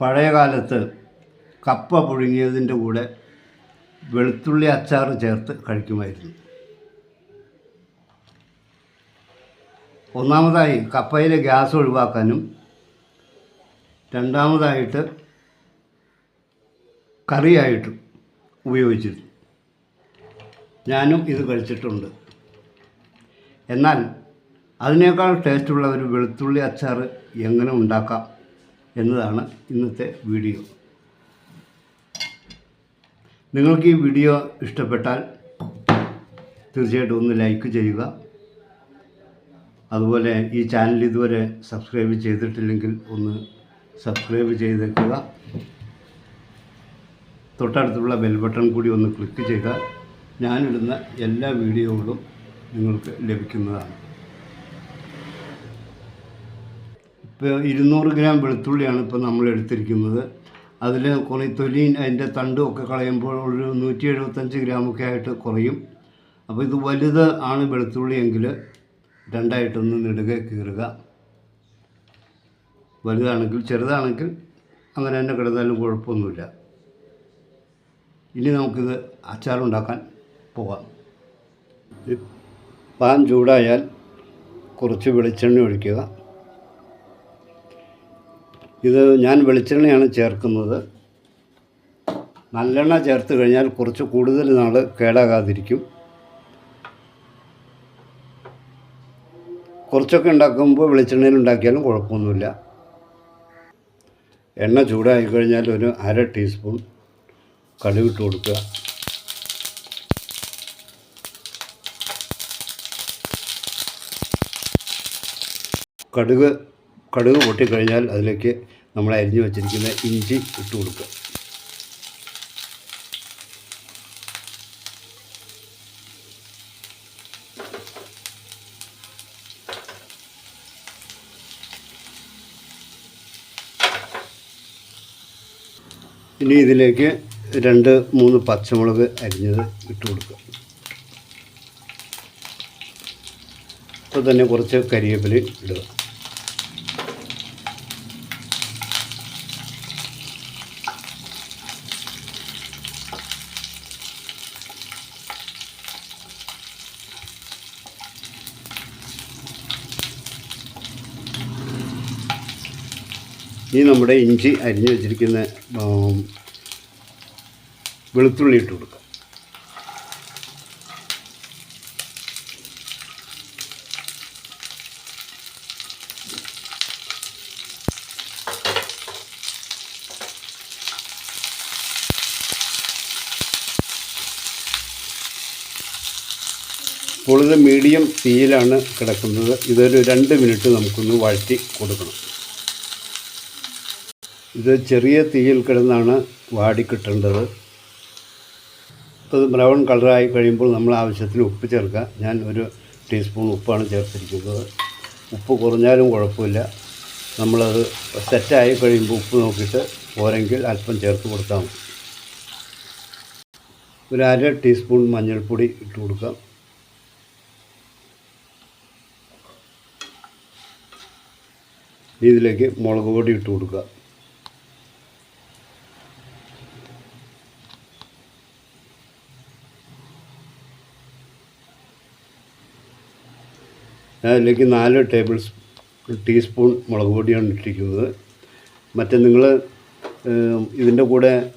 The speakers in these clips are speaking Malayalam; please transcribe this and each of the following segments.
പഴയ കാലത്ത് കപ്പ പുഴുങ്ങിയതിന്റെ കൂടെ വെളുത്തുള്ളി അച്ചാർ ചേർത്ത് കഴിക്കുമായിരുന്നു. ഒന്നാമതായി കപ്പയിലെ ഗ്യാസ് ഒഴിവാക്കാനും രണ്ടാമതായിട്ട് കറിയായിട്ടും ഉപയോഗിച്ചിരുന്നു. ഞാനും ഇത് കഴിച്ചിട്ടുണ്ട്. എന്നാൽ അതിനേക്കാൾ ടേസ്റ്റുള്ള ഒരു വെളുത്തുള്ളി അച്ചാർ എങ്ങനെ ഉണ്ടാക്കാം? എന്നതാണ് ഇന്നത്തെ വീഡിയോ. നിങ്ങൾക്ക് ഈ വീഡിയോ ഇഷ്ടപ്പെട്ടാൽ തീർച്ചയായിട്ടും ഒന്ന് ലൈക്ക് ചെയ്യുക. അതുപോലെ ഈ ചാനൽ ഇതുവരെ സബ്സ്ക്രൈബ് ചെയ്തിട്ടില്ലെങ്കിൽ ഒന്ന് സബ്സ്ക്രൈബ് ചെയ്തേക്കുക. തൊട്ടടുത്തുള്ള ബെൽ ബട്ടൺ കൂടി ഒന്ന് ക്ലിക്ക് ചെയ്താൽ ഞാനിടുന്ന എല്ലാ വീഡിയോകളും നിങ്ങൾക്ക് ലഭിക്കുന്നതാണ്. ഇപ്പോൾ ഇരുന്നൂറ് ഗ്രാം വെളുത്തുള്ളിയാണ് ഇപ്പോൾ നമ്മൾ എടുത്തിരിക്കുന്നത്. അതിൽ കുറേ തൊലി അതിന്റെ തണ്ടും ഒക്കെ കളയുമ്പോൾ ഒരു നൂറ്റി എഴുപത്തഞ്ച് ഗ്രാമൊക്കെ ആയിട്ട് കുറയും. അപ്പോൾ ഇത് വലുത് ആണ് വെളുത്തുള്ളി എങ്കിൽ രണ്ടായിട്ടൊന്ന് നെടുക കീറുക. വലുതാണെങ്കിൽ ചെറുതാണെങ്കിൽ അങ്ങനെ തന്നെ കിടന്നാലും കുഴപ്പമൊന്നുമില്ല. ഇനി നമുക്കിത് അച്ചാറുണ്ടാക്കാൻ പോകാം പാൻ ചൂടായാൽ കുറച്ച് വെളിച്ചെണ്ണ ഒഴിക്കുക. ഇത് ഞാൻ വെളിച്ചെണ്ണയാണ് ചേർക്കുന്നത്. നല്ലെണ്ണ ചേർത്ത് കഴിഞ്ഞാൽ കുറച്ച് കൂടുതൽ നാൾ കേടാകാതിരിക്കും. കുറച്ചൊക്കെ ഉണ്ടാക്കുമ്പോൾ വെളിച്ചെണ്ണയിൽ ഉണ്ടാക്കിയാലും കുഴപ്പമൊന്നുമില്ല. എണ്ണ ചൂടായി കഴിഞ്ഞാൽ ഒരു അര ടീസ്പൂൺ കടുകിട്ട് കൊടുക്കുക. കടുക് കടുക് പൊട്ടിക്കഴിഞ്ഞാൽ അതിലേക്ക് നമ്മൾ അരിഞ്ഞു വെച്ചിരിക്കുന്ന ഇഞ്ചി ഇട്ട് കൊടുക്കുക. ഇനി ഇതിലേക്ക് രണ്ട് മൂന്ന് പച്ചമുളക് അരിഞ്ഞത് ഇട്ട് കൊടുക്കുക. അപ്പോൾ തന്നെ കുറച്ച് കരിവേപ്പില ഇടുക. ഇനി നമ്മുടെ ഇഞ്ചി അരിഞ്ഞു വെച്ചിരിക്കുന്ന വെളുത്തുള്ളി ഇട്ട് കൊടുക്കുക ഇപ്പോൾ ഇത് മീഡിയം തീയിലാണ് കിടക്കുന്നത്. ഇതൊരു രണ്ട് മിനിറ്റ് നമുക്കൊന്ന് വഴറ്റി കൊടുക്കണം. ഇത് ചെറിയ തീയിൽ കിടന്നാണ് വാടിക്കിട്ടേണ്ടത്. അത് ബ്രൗൺ കളറായി കഴിയുമ്പോൾ നമ്മൾ ആവശ്യത്തിന് ഉപ്പ് ചേർക്കുക. ഞാൻ ഒരു ടീസ്പൂൺ ഉപ്പാണ് ചേർത്തിരിക്കുന്നത്. ഉപ്പ് കുറഞ്ഞാലും കുഴപ്പമില്ല. നമ്മളത് സെറ്റായി കഴിയുമ്പോൾ ഉപ്പ് നോക്കിയിട്ട് പോരെങ്കിൽ അല്പം ചേർത്ത് കൊടുത്താൽ മതി. ഒരു അര ടീസ്പൂൺ മഞ്ഞൾപ്പൊടി ഇട്ട് കൊടുക്കാം. ഇതിലേക്ക് മുളക് പൊടി ഇട്ട് കൊടുക്കുക. അതിലേക്ക് നാല് ടേബിൾ സ്പൂ- ടീസ്പൂൺ മുളക് പൊടിയാണ് ഇട്ടിരിക്കുന്നത്. മറ്റേ നിങ്ങൾ ഇതിന്റെ കൂടെ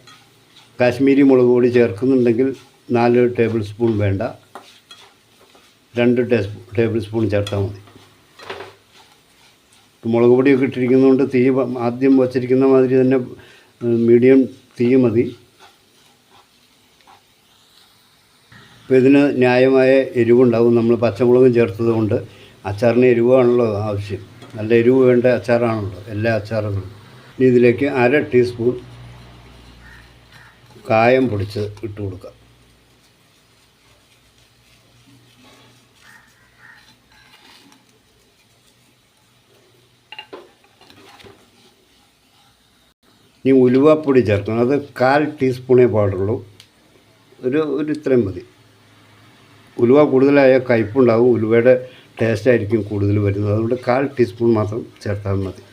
കാശ്മീരി മുളക് പൊടി ചേർക്കുന്നുണ്ടെങ്കിൽ നാല് ടേബിൾ സ്പൂൺ വേണ്ട. രണ്ട് ടേബിൾ സ്പൂൺ ചേർത്താൽ മതി. മുളക് പൊടിയൊക്കെ ഇട്ടിരിക്കുന്നതുകൊണ്ട് തീ ആദ്യം വച്ചിരിക്കുന്ന മാതിരി തന്നെ മീഡിയം തീ മതി. അപ്പോൾ ഇതിന് ന്യായമായ എരിവുണ്ടാവും. നമ്മൾ പച്ചമുളകും ചേർത്തത് കൊണ്ട് അച്ചാറിന് എരിവാണല്ലോ ആവശ്യം. നല്ല എരിവ് വേണ്ട അച്ചാറാണല്ലോ എല്ലാ അച്ചാറുകളും. ഇനി ഇതിലേക്ക് അര ടീസ്പൂൺ കായം പൊടിച്ച് ഇട്ട് കൊടുക്കുക ഇനി ഉലുവാപ്പൊടി ചേർക്കണം. അത് കാൽ ടീസ്പൂണേ പാടുള്ളൂ. ഒരു ഒരു ഇത്രയും മതി. ഉലുവ കൂടുതലായ കയ്പുണ്ടാവും. ഉലുവയുടെ ടേസ്റ്റ് ആയിരിക്കും കൂടുതൽ വരുന്നത്. അതുകൊണ്ട് കാൽ ടീസ്പൂൺ മാത്രം ചേർത്താൽ മതി.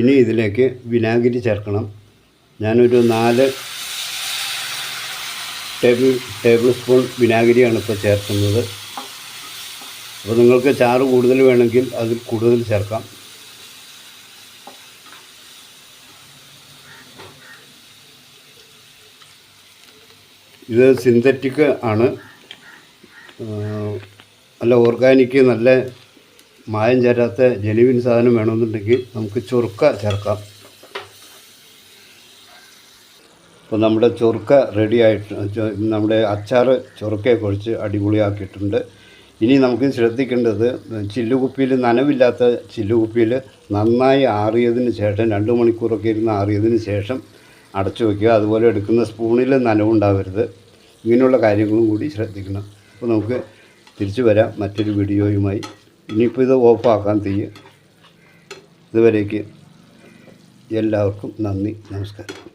ഇനി ഇതിലേക്ക് വിനാഗിരി ചേർക്കണം. ഞാനൊരു നാല് ടേബിൾ ടേബിൾ സ്പൂൺ വിനാഗിരിയാണ് ഇപ്പോൾ ചേർക്കുന്നത്. അപ്പോൾ നിങ്ങൾക്ക് ചാറ് കൂടുതൽ വേണമെങ്കിൽ അതിൽ കൂടുതൽ ചേർക്കാം. ഇത് സിന്തറ്റിക് ആണ്. നല്ല ഓർഗാനിക് നല്ല മായം ചേരാത്ത ജെനുവിൻ സാധനം വേണമെന്നുണ്ടെങ്കിൽ നമുക്ക് ചൊറുക്ക ചേർക്കാം. അപ്പോൾ നമ്മുടെ ചൊറുക്ക റെഡി ആയിട്ട് നമ്മുടെ അച്ചാർ ചൊറുക്കയെ കുറിച്ച് അടിപൊളിയാക്കിയിട്ടുണ്ട്. ഇനി നമുക്ക് ശ്രദ്ധിക്കേണ്ടത് ചില്ലുകുപ്പിയിൽ നനവില്ലാത്ത ചില്ലുകുപ്പിയിൽ നന്നായി ആറിയതിന് ശേഷം രണ്ട് മണിക്കൂറൊക്കെ ഇരുന്ന് ആറിയതിന് ശേഷം അടച്ചു വയ്ക്കുക അതുപോലെ എടുക്കുന്ന സ്പൂണിൽ നനവുണ്ടാവരുത്. ഇങ്ങനെയുള്ള കാര്യങ്ങളും കൂടി ശ്രദ്ധിക്കണം. അപ്പോൾ നമുക്ക് തിരിച്ചു വരാം മറ്റൊരു വീഡിയോയുമായി. ഇനിയിപ്പോൾ ഇത് ഓഫാക്കാൻ തീയ. ഇതുവരേക്ക് എല്ലാവർക്കും നന്ദി. നമസ്കാരം.